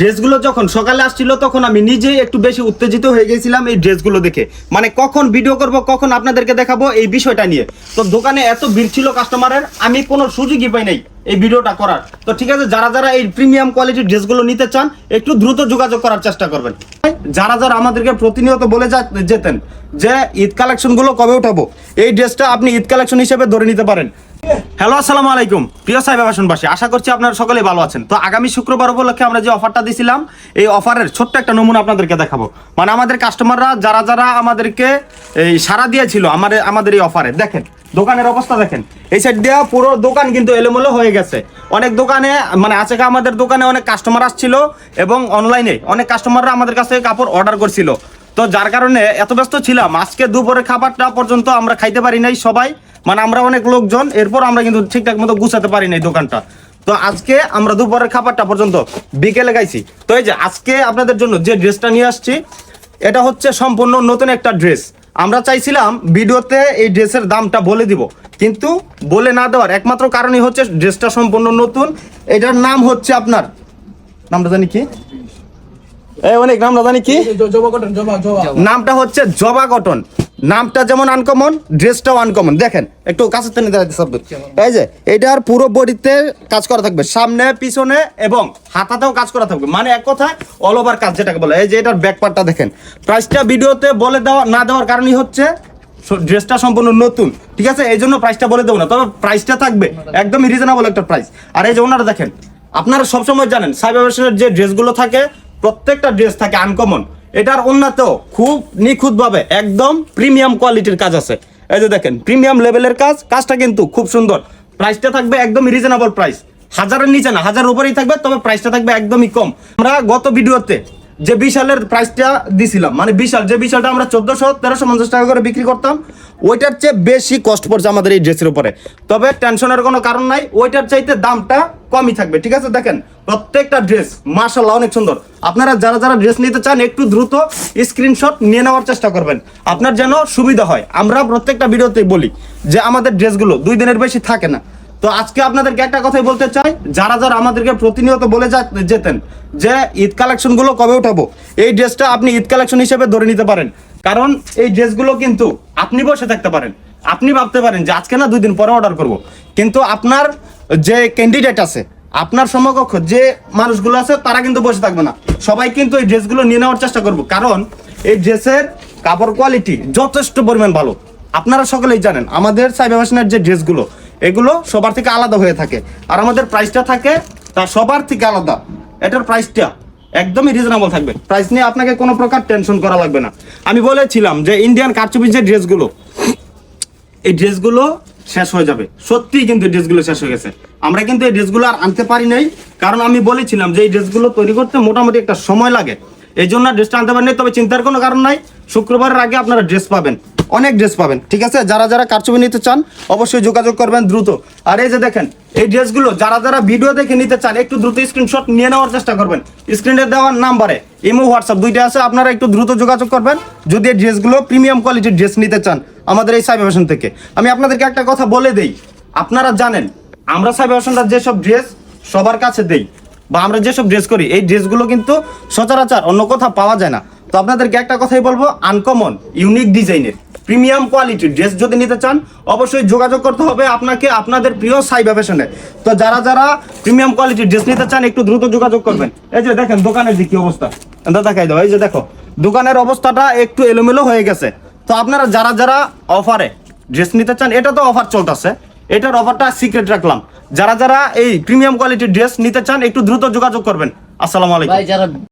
ড্রেসগুলো যখন সকালে আসছিল, তখন আমি নিজে একটু বেশি উত্তেজিত হয়ে গেছিলাম এই ড্রেসগুলো দেখে। মানে কখন ভিডিও করব, কখন আপনাদেরকে দেখাবো এই বিষয়টা নিয়ে। তো দোকানে এত ভিড় ছিল কাস্টমারের আমি কোনো সুযোগই পাই নাই এই ভিডিওটা করার। তো ঠিক আছে, যারা যারা এই প্রিমিয়াম কোয়ালিটির ড্রেসগুলো নিতে চান, একটু দ্রুত যোগাযোগ করার চেষ্টা করবেন। যারা যারা আমাদেরকে প্রতিনিয়ত বলে যেতেন যে ঈদ কালেকশনগুলো কবে উঠাবো, এই ড্রেসটা আপনি ঈদ কালেকশন হিসেবে ধরে নিতে পারেন। হ্যালো, আসসালামু আলাইকুম। প্রিয় সাহেব বাসনবাসী আশা করছি আপনারা সকলেই ভালো আছেন। তো আগামী শুক্রবার উপলক্ষে আমরা যে অফারটা দিছিলাম, এই অফারের ছোট্ট একটা নমুনা আপনাদেরকে দেখাবো। মানে আমাদের কাস্টমাররা যারা যারা আমাদেরকে এই সারা দিয়েছিল আমাদের আমাদের এই অফারে দেখেন। দোকানের অবস্থা দেখেন। এই সাইড দেওয়া পুরো দোকান কিন্তু এলোমেলো হয়ে গেছে। অনেক দোকানে মানে আছে আমাদের দোকানে অনেক কাস্টমার আসছিল এবং অনলাইনে অনেক কাস্টমাররা আমাদের কাছ কাপড় অর্ডার করছিল। তো যার কারণে এত ব্যস্ত ছিলাম। আজকে দুপুরে খাবারটা পর্যন্ত আমরা খাইতে পারি নাই সবাই। মানে আমরা অনেক লোকজন, এরপর আমরা কিন্তু ঠিকঠাক মতো গুছাতে পারি নাই দোকানটা। তো আজকে আমরা দুপুরের খাবারটা পর্যন্ত বিকেলে গাইছি তো এই যে আজকে আপনাদের জন্য যে ড্রেসটা নিয়ে আসছি, এটা হচ্ছে সম্পূর্ণ নতুন একটা ড্রেস আমরা চাইছিলাম ভিডিওতে এই ড্রেসের দামটা বলে দিব কিন্তু বলে না দেওয়ার একমাত্র কারণই হচ্ছে ড্রেসটা সম্পূর্ণ নতুন। এটার নাম হচ্ছে আপনার নামটা জানি কি? এই অনেক নামটা জানি কি? নামটা হচ্ছে জবা কটন নামটা যেমন আনকমন ড্রেসটাও আনকমন দেখেন, একটু কাছে টেনে দেখাতে সব এই যে এটার পুরো বডিতে কাজ করা থাকবে। সামনে, পিছনে এবং হাতাতেও কাজ করা থাকবে। মানে এক কথায় অল ওভার কাজ যেটাকে বলে। এই যে, এটার ব্যাক পার্টটা দেখেন। প্রাইসটা ভিডিওতে বলে দেওয়া না দেওয়ার কারণই হচ্ছে ড্রেসটা সম্পূর্ণ নতুন। ঠিক আছে? এই জন্য প্রাইসটা বলে দেবো না। তবে প্রাইসটা থাকবে। একদমই রিজনেবল একটা প্রাইস আর এই যে, ওনারা দেখেন, আপনারা সবসময় জানেন সাইবার যে ড্রেসগুলো থাকে, প্রত্যেকটা ড্রেস থাকে আনকমন এটার উন্নত খুব নিখুঁতভাবে একদম প্রিমিয়াম কোয়ালিটির কাজ আছে। এই যে দেখেন, প্রিমিয়াম লেভেলের কাজ, কাজটা কিন্তু খুব সুন্দর। প্রাইসটা থাকবে একদম রিজনেবল প্রাইস হাজারের নিচে না হাজার উপরেই থাকবে, তবে প্রাইসটা থাকবে একদমই কম। আমরা গত ভিডিওতে যে বিশালের প্রাইসটা দিছিলাম মানে বিশাল, যে বিশালটা আমরা চোদ্দশো, তেরোশো, পঞ্চাশ টাকা করে বিক্রি করতাম ওইটার চেয়ে বেশি কষ্ট পড়ছে আমাদের এই ড্রেসের উপরে। তবে টেনশনের কোনো কারণ নাই, ওইটার চাইতে দামটা কমই থাকবে, ঠিক আছে? দেখেন, প্রত্যেকটা ড্রেস মার্শাল্লাহ অনেক সুন্দর। আপনারা যারা যারা ড্রেস নিতে চান, একটু দ্রুত স্ক্রিনশট নিয়ে নেওয়ার চেষ্টা করবেন। আপনার যেন সুবিধা হয়। আমরা প্রত্যেকটা ভিডিওতে বলি যে আমাদের ড্রেসগুলো দুই দিনের বেশি থাকে না। তো আজকে আপনাদেরকে একটা কথাই বলতে চাই, যারা যারা আমাদেরকে প্রতিনিয়ত বলে যেতেন যে ঈদ কালেকশনগুলো কবে উঠাবো, এই ড্রেসটা আপনি ঈদ কালেকশন হিসেবে ধরে নিতে পারেন। কারণ এই ড্রেসগুলো কিন্তু আপনি বসে থাকতে পারেন। আপনি ভাবতে পারেন যে আজকে না দুই দিন পরে অর্ডার করব। কিন্তু আপনার যে ক্যান্ডিডেট আছে, আপনার সমকক্ষ যে মানুষগুলো আছে, তারা কিন্তু বসে থাকবে না। সবাই কিন্তু এই ড্রেসগুলো নিয়ে নেওয়ার চেষ্টা করব। কারণ এই ড্রেসের কাপড় কোয়ালিটি যথেষ্ট পরিমাণ ভালো। আপনারা সকলেই জানেন, আমাদের সাইবার ফ্যাশনের যে ড্রেসগুলো, এগুলো সবার থেকে আলাদা হয়ে থাকে। আর আমাদের প্রাইসটা থাকে, তা সবার থেকে আলাদা। এটার প্রাইসটা একদমই রিজনেবল থাকবে। প্রাইস নিয়ে আপনাকে কোনো প্রকার টেনশন করা লাগবে না। আমি বলেছিলাম যে ইন্ডিয়ান কারচুপির যে ড্রেসগুলো এই ড্রেসগুলো শেষ হয়ে যাবে। সত্যিই কিন্তু ড্রেসগুলো শেষ হয়ে গেছে। আমরা কিন্তু এই ড্রেসগুলো আর আনতে পারি নাই। কারণ আমি বলেছিলাম যে এই ড্রেসগুলো তৈরি করতে মোটামুটি একটা সময় লাগে। এই জন্য ড্রেসটা আনতে পারিনি তবে চিন্তার কোনো কারণ নাই। শুক্রবারের আগে আপনারা ড্রেস পাবেন। অনেক ড্রেস পাবেন, ঠিক আছে? যারা যারা কারচুপি নিতে চান, অবশ্যই যোগাযোগ করবেন দ্রুত। আর এই যে দেখেন, এই ড্রেসগুলো যারা যারা ভিডিও দেখে নিতে চান, একটু দ্রুত স্ক্রিনশট নিয়ে নেওয়ার চেষ্টা করবেন। স্ক্রিনে দেওয়ার নাম্বারে ইমো হোয়াটসঅ্যাপ দুইটা আছে, আপনারা একটু দ্রুত যোগাযোগ করবেন। যদি এই ড্রেসগুলো প্রিমিয়াম কোয়ালিটির ড্রেস নিতে চান, আমাদের এই সাইবার ফ্যাশন থেকে। আমি আপনাদেরকে একটা কথা বলে দেই, আপনারা জানেন, আমরা সাইবার ফ্যাশনটা যেসব ড্রেস সবার কাছে দেই, বা আমরা যেসব ড্রেস করি, এই ড্রেসগুলো কিন্তু সচরাচর অন্য কোথাও পাওয়া যায় না। তো আপনাদেরকে একটা কথাই বলব আনকমন ইউনিক ডিজাইনের প্রিমিয়াম কোয়ালিটির ড্রেস যদি নিতে চান, অবশ্যই যোগাযোগ করতে হবে আপনাকে আপনাদের প্রিয় সাইবা ফ্যাশনে তো যারা যারা প্রিমিয়াম কোয়ালিটির ড্রেস নিতে চান, একটু দ্রুত যোগাযোগ করবেন। এই যে দেখেন, দোকানের দিক কি অবস্থা। দেখাই দাও, এই যে দেখো, দোকানের অবস্থাটা একটু এলোমেলো হয়ে গেছে। তো আপনারা যারা যারা অফারে ড্রেস নিতে চান, এটা তো অফার চলতেছে। এটার অফারটা সিক্রেট রাখলাম। যারা যারা এই প্রিমিয়াম কোয়ালিটির ড্রেস নিতে চান, একটু দ্রুত যোগাযোগ করবেন। আসসালামু আলাইকুম।